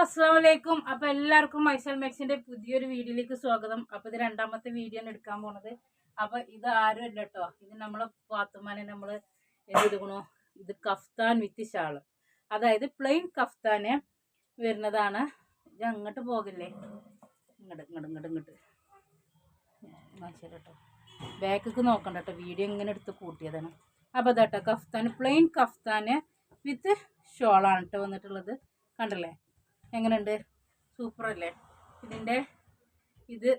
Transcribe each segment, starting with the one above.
അസ്സാം വലൈക്കും അപ്പൊ എല്ലാവർക്കും മൈസൽ മാക്സിന്റെ പുതിയൊരു വീഡിയോയിലേക്ക് സ്വാഗതം. അപ്പൊ ഇത് രണ്ടാമത്തെ വീഡിയോ ആണ് എടുക്കാൻ പോണത്. അപ്പൊ ഇത് ആരും അല്ല കേട്ടോ ഇത് നമ്മളെ പാത്തുമാനെ നമ്മൾ എന്ത് എടുക്കണു ഇത് കഫ്താൻ വിത്ത് ഷാൾ. അതായത് പ്ലെയിൻ കഫ്താന് വരുന്നതാണ്. ഇത് അങ്ങോട്ട് പോകില്ലേ? ഇങ്ങോട്ട് ഇങ്ങോട്ട് ഇങ്ങോട്ട്. ഇങ്ങോട്ട് കേട്ടോ ബാക്കൊക്കെ നോക്കണ്ട കേട്ടോ വീഡിയോ ഇങ്ങനെ എടുത്ത് കൂട്ടിയതാണ് അപ്പോൾ അതാട്ടോ കഫ്താൻ പ്ലെയിൻ കഫ്താന് വിത്ത് ഷോളാണ് കേട്ടോ വന്നിട്ടുള്ളത്. കണ്ടല്ലേ? എങ്ങനെയുണ്ട്? സൂപ്പർ അല്ലേ ഇതിന്റെ ഇത്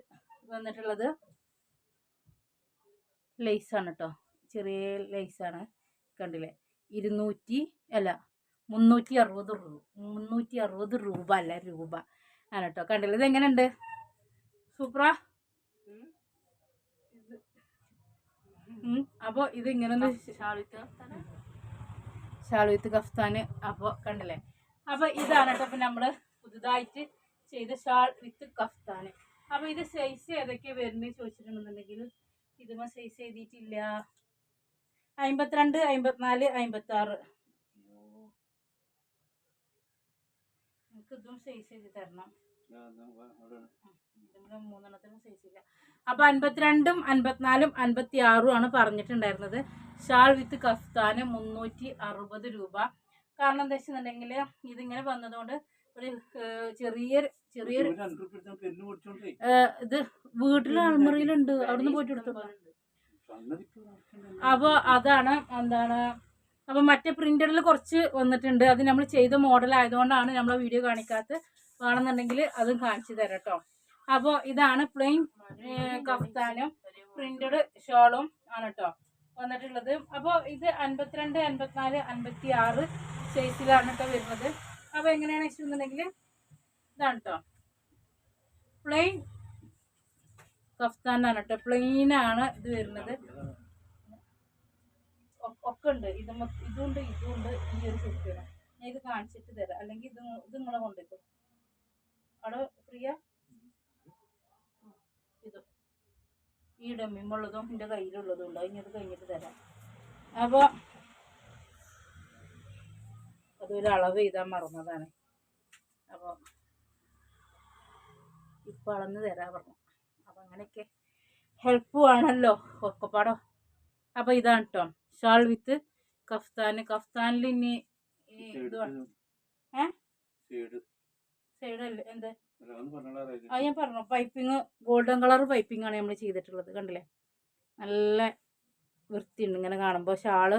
വന്നിട്ടുള്ളത് ലേസാണ് കേട്ടോ ചെറിയ ലേസാണ്. കണ്ടില്ലേ? ഇരുന്നൂറ്റി അല്ല മുന്നൂറ്റി അറുപത് രൂപ മുന്നൂറ്റി അറുപത് രൂപ അല്ല രൂപ ആണ് കേട്ടോ കണ്ടില്ലേ? ഇത് എങ്ങനെയുണ്ട്? സൂപ്പറാ? അപ്പോൾ ഇത് ഇങ്ങനെ ഒന്ന് ഷാളുത്ത് കഫ്താന്? അപ്പോൾ കണ്ടില്ലേ? അപ്പോൾ ഇതാണ് കേട്ടോ ഇപ്പം നമ്മൾ പുതുതായിട്ട് ചെയ്ത ഷാൾ വിത്ത് കഫ്താന്. അപ്പോൾ ഇത് സൈസ് ഏതൊക്കെയാണ് വരുന്നത് ചോദിച്ചിട്ടുണ്ടെന്നുണ്ടെങ്കിൽ ഇതുമ സൈസ് എഴുതിയിട്ടില്ല. അമ്പത്തിരണ്ട് അമ്പത്തിനാല് അമ്പത്താറ് നമുക്ക് ഇതും സൈസ് എഴുതി തരണം. മൂന്നെണ്ണത്തിനും സൈസ് ഇല്ല. അപ്പൊ അൻപത്തിരണ്ടും അൻപത്തിനാലും അൻപത്തി ആറും ആണ് പറഞ്ഞിട്ടുണ്ടായിരുന്നത്. ഷാൾ വിത്ത് കഫ്താന് മുന്നൂറ്റി അറുപത് രൂപ. കാരണം എന്താ വെച്ചിട്ടുണ്ടെങ്കിൽ ഇതിങ്ങനെ വന്നതുകൊണ്ട് ഒരു ചെറിയ ചെറിയൊരു ചെറിയൊരു ഏഹ്, ഇത് വീട്ടിലെ അൾമറിയിലുണ്ട് അവിടുന്ന് പോയിട്ട് എടുത്തു അപ്പോൾ അതാണ് എന്താണ് അപ്പോൾ മറ്റേ പ്രിന്റഡിൽ കുറച്ച് വന്നിട്ടുണ്ട്. അത് നമ്മൾ ചെയ്ത മോഡൽ ആയതുകൊണ്ടാണ് നമ്മളെ വീഡിയോ കാണിക്കാത്ത വേണമെന്നുണ്ടെങ്കിൽ അതും കാണിച്ചു തരാം കേട്ടോ അപ്പോൾ ഇതാണ് പ്ലെയിൻ കഫ്താനും പ്രിന്റഡ് ഷോളും ആണ് കേട്ടോ വന്നിട്ടുള്ളത്. അപ്പോൾ ഇത് അൻപത്തിരണ്ട് അൻപത്തിനാല് അൻപത്തി ആറ് സൈസിലാണ് കേട്ടോ വരുന്നത്. അപ്പോൾ എങ്ങനെയാണ് വെച്ചിട്ടുണ്ടെങ്കിൽ ഇതാണ് കേട്ടോ പ്ലെയിൻ കഫ്താനാണ് കേട്ടോ പ്ലെയിനാണ് ഇത് വരുന്നത്. ഒക്കെ ഉണ്ട്. ഇത് ഇതുണ്ട് ഇതുണ്ട്. ഈ ഒരു സെറ്റാണ് ഞാൻ ഇത് കാണിച്ചിട്ട് തരാം. അല്ലെങ്കിൽ ഇത് ഇത് നിങ്ങളെ കൊണ്ടുപോയിക്കോ അവിടെ ഫ്രീയാ ഇത്. ഈ ഡമ്മിമുള്ളതും എന്റെ കയ്യിലുള്ളതും ഉണ്ട്. അത് കഴിഞ്ഞിട്ട് തരാം. അപ്പോൾ അതൊരു അളവ് ചെയ്താൽ മറന്നതാണ്. അപ്പോൾ ഇപ്പം അളന്ന് തരാൻ പറഞ്ഞു. അപ്പം അങ്ങനെയൊക്കെ ഹെൽപ്പ് ആണല്ലോ ഒക്കെപ്പാടോ? അപ്പോൾ ഇതാണ് കേട്ടോ ഷാൾ വിത്ത് കഫ്താന് കഫ്താനിൽ ഇനി ഈ ഇത് വേണം. ഏ? സൈഡല്ലേ എന്ത്? ആ ഞാൻ പറഞ്ഞു പൈപ്പിങ് ഗോൾഡൻ കളർ പൈപ്പിംഗ് ആണ് നമ്മൾ ചെയ്തിട്ടുള്ളത്. കണ്ടില്ലേ? നല്ല വൃത്തിയുണ്ട്. ഇങ്ങനെ കാണുമ്പോൾ ഷാൾ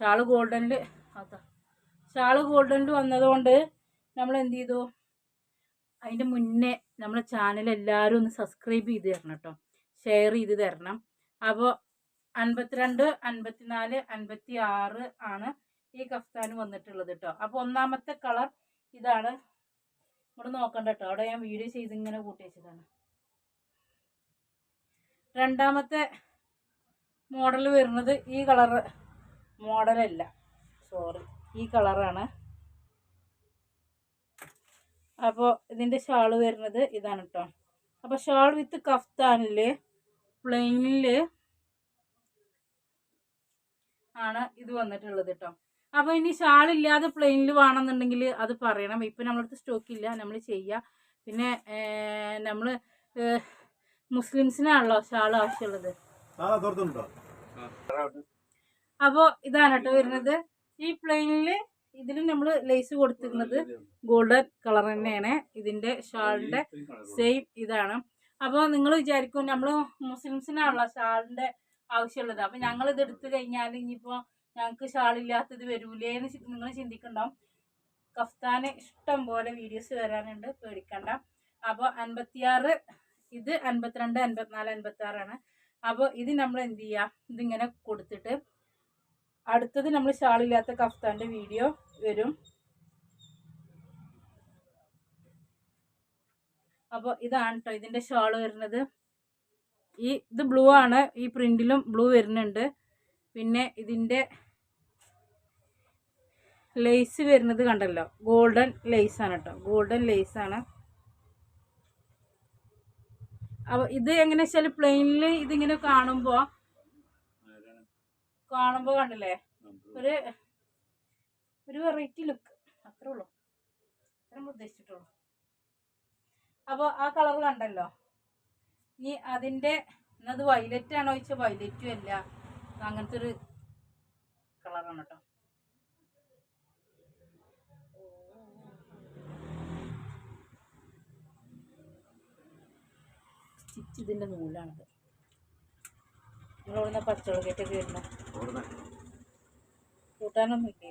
ഷാൾ ഗോൾഡനിൽ അതാ. ഷാൾ ഗോൾഡനിൽ വന്നതുകൊണ്ട് നമ്മൾ എന്ത് ചെയ്തു അതിന്റെ മുന്നേ നമ്മുടെ ചാനൽ എല്ലാവരും ഒന്ന് സബ്സ്ക്രൈബ് ചെയ്ത് തരണം കേട്ടോ. ഷെയർ ചെയ്ത് തരണം. അപ്പോൾ അൻപത്തിരണ്ട് അൻപത്തിനാല് അൻപത്തി ആറ് ആണ് ഈ കഫ്താൻ വന്നിട്ടുള്ളത് കേട്ടോ. അപ്പോൾ ഒന്നാമത്തെ കളർ ഇതാണ്. ഇവിടെ നോക്കണ്ട കേട്ടോ. അവിടെ ഞാൻ വീഡിയോ ചെയ്ത് ഇങ്ങനെ കൂട്ടി വെച്ചതാണ്. രണ്ടാമത്തെ മോഡൽ വരുന്നത് ഈ കളർ മോഡലല്ല. സോറി. ഈ കളറാണ്. അപ്പോൾ ഇതിന്റെ ഷാൾ വരുന്നത് ഇതാണ് കേട്ടോ അപ്പോൾ ഷാൾ വിത്ത് കഫ്താനിൽ പ്ലെയിനിൽ ആണ് ഇത് വന്നിട്ടുള്ളത് കേട്ടോ അപ്പോൾ ഇനി ഷാൾ ഇല്ലാതെ പ്ലെയിനിൽ വേണമെന്നുണ്ടെങ്കിൽ അത് പറയണം. ഇപ്പം നമ്മളടുത്ത് സ്റ്റോക്ക് ഇല്ല. നമ്മൾ ചെയ്യുക പിന്നെ നമ്മൾ മുസ്ലിംസിനാണല്ലോ ഷാൾ ആവശ്യമുള്ളത്. അപ്പോൾ ഇതാണ് കേട്ടോ വരുന്നത്. ഈ പ്ലെയിനിൽ ഇതിലും നമ്മൾ ലേസ് കൊടുത്തിരുന്നത് ഗോൾഡൻ കളർ തന്നെയാണ്. ഇതിന്റെ ഷാളിന്റെ സെയിം ഇതാണ്. അപ്പോൾ നിങ്ങൾ വിചാരിക്കും നമ്മൾ മുസ്ലിംസിനാണല്ലോ ഷാളിന്റെ ആവശ്യമുള്ളത്. അപ്പോൾ ഞങ്ങൾ ഇത് എടുത്തു കഴിഞ്ഞാൽ ഇനിയിപ്പോൾ ഞങ്ങൾക്ക് ഷാളില്ലാത്തത് വരൂലേ എന്ന് നിങ്ങൾ ചിന്തിക്കണ്ടാവും. കഫ്താന് ഇഷ്ടം പോലെ വീഡിയോസ് വരാനുണ്ട്. പേടിക്കണ്ട. അപ്പോൾ അൻപത്തിയാറ് ഇത് അൻപത്തിരണ്ട് അൻപത്തിനാല് അൻപത്തി ആറാണ് അപ്പോൾ ഇത് നമ്മൾ എന്ത് ചെയ്യുക ഇതിങ്ങനെ കൊടുത്തിട്ട് അടുത്തത് നമ്മൾ ഷാളില്ലാത്ത കഫ്താന്റെ വീഡിയോ വരും. അപ്പോൾ ഇതാണ് കേട്ടോ ഇതിന്റെ ഷാൾ വരുന്നത്. ഈ ഇത് ബ്ലൂ ആണ്. ഈ പ്രിന്റിലും ബ്ലൂ വരുന്നുണ്ട്. പിന്നെ ഇതിന്റെ ലേസ് വരുന്നത് കണ്ടല്ലോ. ഗോൾഡൻ ലേസ് ആണ് കേട്ടോ ഗോൾഡൻ ലേസ് ആണ്. അപ്പോൾ ഇത് എങ്ങനെയാ വെച്ചാൽ പ്ലെയിനിൽ ഇതിങ്ങനെ കാണുമ്പോൾ കാണുമ്പോൾ കണ്ടില്ലേ? ഒരു ഒരു വെറൈറ്റി ലുക്ക് അത്രേ ഉള്ളൂ. നമ്മൾ ഉദ്ദേശിച്ചിട്ടുള്ളൂ. അപ്പോൾ ആ കളർ കണ്ടല്ലോ? ഇനി അതിന്റെ എന്നത് വൈലറ്റ് ആണോ ചോദിച്ചാൽ വൈലറ്റും അല്ല. അങ്ങനത്തെ ഒരു കളറാണ് കേട്ടോ സ്റ്റിച്ച് ഇതിന്റെ നൂലാണിത്. നിങ്ങളിവിടുന്ന് പച്ചവളകേറ്റൊക്കെ വരുന്ന കൂട്ടാനൊന്നും ഇല്ലേ.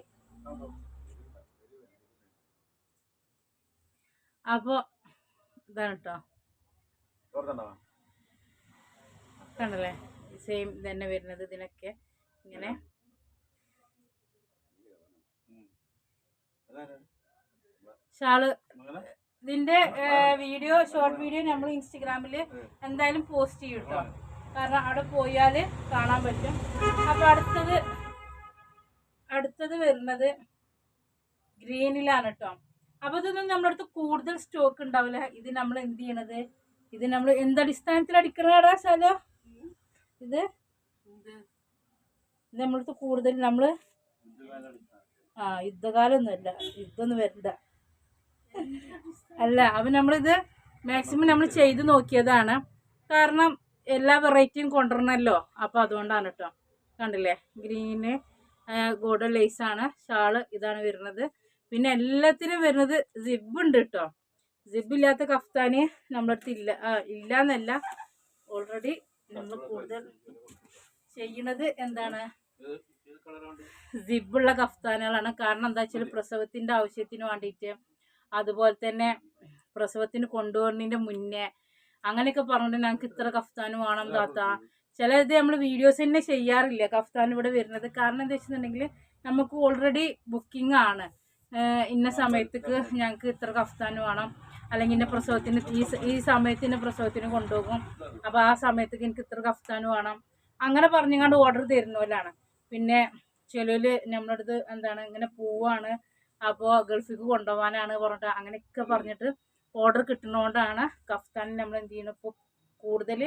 അപ്പോൾ ഇതാണ് കേട്ടോ കണ്ടല്ലേ? സെയിം തന്നെ വരുന്നത് ഇതിനൊക്കെ. ഇങ്ങനെ. ഷാൾ ഇതിന്റെ വീഡിയോ ഷോർട്ട് വീഡിയോ നമ്മൾ ഇൻസ്റ്റഗ്രാമിൽ എന്തായാലും പോസ്റ്റ് ചെയ്യും കേട്ടോ കാരണം അവിടെ പോയാൽ കാണാൻ പറ്റും. അപ്പോൾ അടുത്തത് അടുത്തത് വരുന്നത് ഗ്രീനിലാണ് കേട്ടോ അപ്പോൾ ഇതൊന്നും നമ്മുടെ അടുത്ത് കൂടുതൽ സ്റ്റോക്ക് ഉണ്ടാവില്ല. ഇത് നമ്മൾ എന്ത് ചെയ്യണത്? ഇത് നമ്മൾ എന്തടിസ്ഥാനത്തിൽ അടിക്കണടാ ശാലോ ഇത് ഇത് നമ്മളടുത്ത് കൂടുതൽ നമ്മൾ ആ യുദ്ധകാലൊന്നുമല്ല. യുദ്ധമൊന്നും വരണ്ട അല്ല അപ്പം നമ്മളിത് മാക്സിമം നമ്മൾ ചെയ്ത് നോക്കിയതാണ്. കാരണം എല്ലാ വെറൈറ്റിയും കൊണ്ടുവരണമല്ലോ അപ്പോൾ അതുകൊണ്ടാണ് കേട്ടോ കണ്ടില്ലേ? ഗ്രീന് ഗോൾഡൻ ലേസാണ് ഷാൾ ഇതാണ് വരുന്നത്. പിന്നെ എല്ലാത്തിനും വരുന്നത് സിബ് ഉണ്ട് കേട്ടോ സിബ് ഇല്ലാത്ത കഫ്താന് നമ്മളടുത്ത് ഇല്ല ഇല്ല എന്നല്ല ഓൾറെഡി നമ്മൾ കൂടുതൽ ചെയ്യണത് എന്താണ്? സിബുള്ള കഫ്താനുകളാണ്. കാരണം എന്താ വെച്ചാൽ പ്രസവത്തിന്റെ ആവശ്യത്തിന് വേണ്ടിയിട്ട്. അതുപോലെ തന്നെ പ്രസവത്തിന് കൊണ്ടുപോകുന്നതിന്റെ മുന്നേ അങ്ങനെയൊക്കെ പറഞ്ഞിട്ട് ഞങ്ങൾക്ക് ഇത്ര കഫ്താൻ വേണം താത്ത. ചില ഇത് നമ്മൾ വീഡിയോസ് തന്നെ ചെയ്യാറില്ല കഫ്താൻ ഇവിടെ വരുന്നത്. കാരണം എന്താ വെച്ചിട്ടുണ്ടെങ്കിൽ നമുക്ക് ഓൾറെഡി ബുക്കിംഗ് ആണ്. ഇന്ന സമയത്തേക്ക് ഞങ്ങൾക്ക് ഇത്ര കഫ്താൻ വേണം. അല്ലെങ്കിൽ ഇന്ന പ്രസവത്തിന് ഈ ഈ സമയത്തിന് പ്രസവത്തിന് കൊണ്ടുപോകും. അപ്പോൾ ആ സമയത്തേക്ക് എനിക്ക് ഇത്ര കഫ്താൻ വേണം. അങ്ങനെ പറഞ്ഞുകൊണ്ട് ഓർഡർ തരുന്നവരാണ് പിന്നെ ചിലര് നമ്മുടെ അടുത്ത് എന്താണ് ഇങ്ങനെ പോവാണ്. അപ്പോൾ ഗൾഫിക്ക് കൊണ്ടുപോകാനാണ് പറഞ്ഞിട്ട് അങ്ങനെയൊക്കെ പറഞ്ഞിട്ട് ഓർഡർ കിട്ടുന്നതുകൊണ്ടാണ് കഫ്താൻ നമ്മൾ എന്ത് ചെയ്യണം ഇപ്പോൾ കൂടുതൽ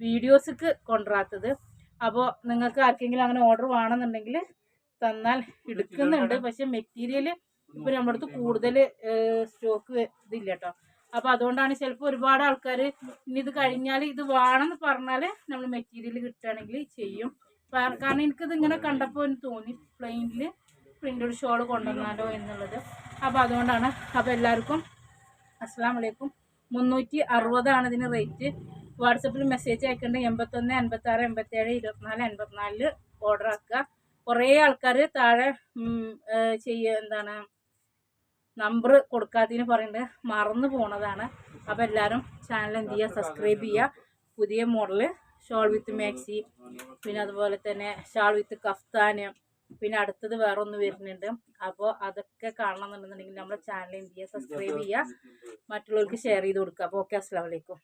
വീഡിയോസ്ക്ക് കൊണ്ടുവരാത്തത്. അപ്പോൾ നിങ്ങൾക്ക് ആർക്കെങ്കിലും അങ്ങനെ ഓർഡർ വേണമെന്നുണ്ടെങ്കിൽ തന്നാൽ എടുക്കുന്നുണ്ട്. പക്ഷെ മെറ്റീരിയൽ ഇപ്പോൾ നമ്മുടെ അടുത്ത് കൂടുതൽ സ്റ്റോക്ക് ഇതില്ല കേട്ടോ അപ്പോൾ അതുകൊണ്ടാണ് ചിലപ്പോൾ ഒരുപാട് ആൾക്കാർ ഇനി ഇത് കഴിഞ്ഞാൽ ഇത് വേണമെന്ന് പറഞ്ഞാൽ നമ്മൾ മെറ്റീരിയൽ കിട്ടുകയാണെങ്കിൽ ചെയ്യും. കാരണം എനിക്കിത് ഇങ്ങനെ കണ്ടപ്പോൾ എനിക്ക് തോന്നി പ്ലെയിനിൽ പ്രിന്റഡ് ഷോൾ കൊണ്ടുവന്നാലോ എന്നുള്ളത്. അപ്പോൾ അതുകൊണ്ടാണ് അപ്പോൾ എല്ലാവർക്കും അസ്സാം വലൈക്കും മുന്നൂറ്റി അറുപതാണ് ഇതിന് റേറ്റ്. വാട്സപ്പിൽ മെസ്സേജ് അയക്കേണ്ട എൺപത്തൊന്ന് എൺപത്താറ് എൺപത്തേഴ് ഇരുപത്തിനാല് എൺപത്തിനാലിൽ ഓർഡർ ആക്കുക. കുറേ ആൾക്കാർ താഴെ ചെയ്യ എന്താണ് നമ്പർ കൊടുക്കാത്തതിന് പറയുന്നത് മറന്നു പോണതാണ്. അപ്പോൾ എല്ലാവരും ചാനൽ എന്ത് ചെയ്യുക? സബ്സ്ക്രൈബ് ചെയ്യുക. പുതിയ മോഡൽ ഷോൾ വിത്ത് മാക്സി പിന്നെ അതുപോലെ തന്നെ ഷാൾ വിത്ത് കഫ്താന് പിന്നെ അടുത്തത് വേറെ ഒന്ന് വരുന്നുണ്ട്. അപ്പോൾ അതൊക്കെ കാണണം എന്നുണ്ടെന്നുണ്ടെങ്കിൽ നമ്മുടെ ചാനൽ എന്ത് ചെയ്യുക സബ്സ്ക്രൈബ് ചെയ്യുക മറ്റുള്ളവർക്ക് ഷെയർ ചെയ്ത് കൊടുക്കുക. അപ്പോൾ ഓക്കെ അസ്സാം വലൈക്കും